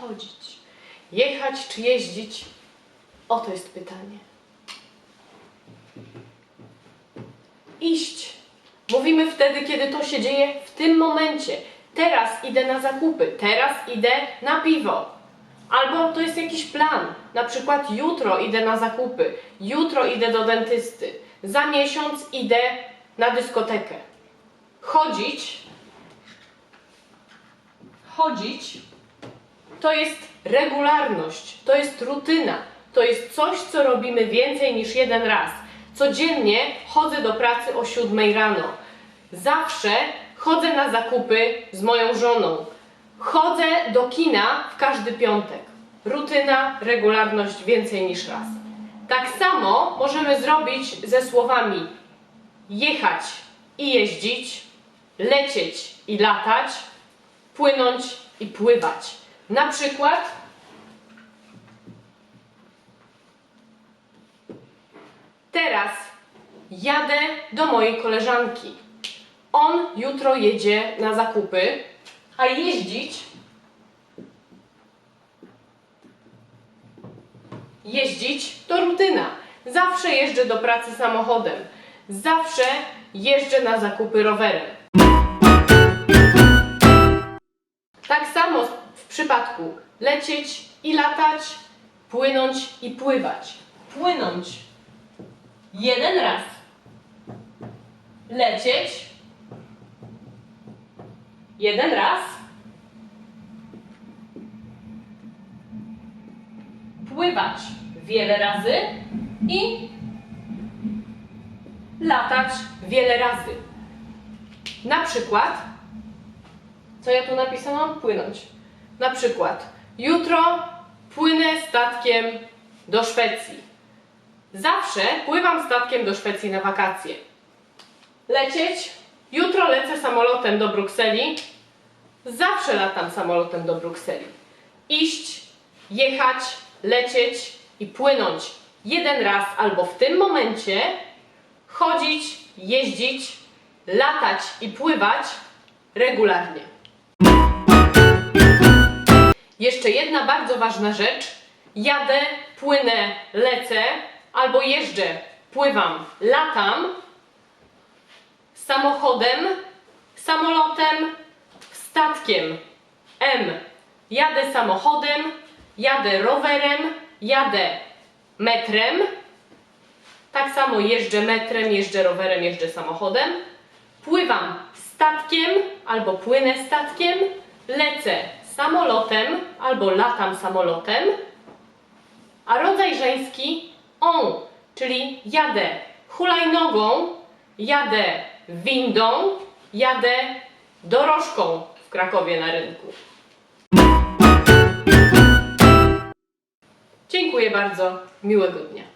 chodzić? Jechać czy jeździć? Oto jest pytanie. Iść. Mówimy wtedy, kiedy to się dzieje w tym momencie. Teraz idę na zakupy, teraz idę na piwo. Albo to jest jakiś plan. Na przykład jutro idę na zakupy, jutro idę do dentysty, za miesiąc idę na dyskotekę. Chodzić, chodzić to jest regularność, to jest rutyna, to jest coś, co robimy więcej niż jeden raz. Codziennie chodzę do pracy o 7 rano. Zawsze chodzę na zakupy z moją żoną. Chodzę do kina w każdy piątek. Rutyna, regularność więcej niż raz. Tak samo możemy zrobić ze słowami jechać i jeździć, lecieć i latać, płynąć i pływać. Na przykład teraz jadę do mojej koleżanki. On jutro jedzie na zakupy, a jeździć jeździć to rutyna. Zawsze jeżdżę do pracy samochodem. Zawsze jeżdżę na zakupy rowerem. Przypadku lecieć i latać, płynąć i pływać. Płynąć jeden raz. Lecieć jeden raz. Pływać wiele razy i latać wiele razy. Na przykład co ja tu napisałam? Płynąć. Na przykład, jutro płynę statkiem do Szwecji. Zawsze pływam statkiem do Szwecji na wakacje. Lecieć. Jutro lecę samolotem do Brukseli. Zawsze latam samolotem do Brukseli. Iść, jechać, lecieć i płynąć jeden raz albo w tym momencie. Chodzić, jeździć, latać i pływać regularnie. Jeszcze jedna bardzo ważna rzecz. Jadę, płynę, lecę, albo jeżdżę, pływam, latam samochodem, samolotem, statkiem. M. Jadę samochodem, jadę rowerem, jadę metrem. Tak samo jeżdżę metrem, jeżdżę rowerem, jeżdżę samochodem. Pływam statkiem albo płynę statkiem, lecę samolotem albo latam samolotem, a rodzaj żeński on, czyli jadę hulajnogą, jadę windą, jadę dorożką w Krakowie na rynku. Dziękuję bardzo, miłego dnia.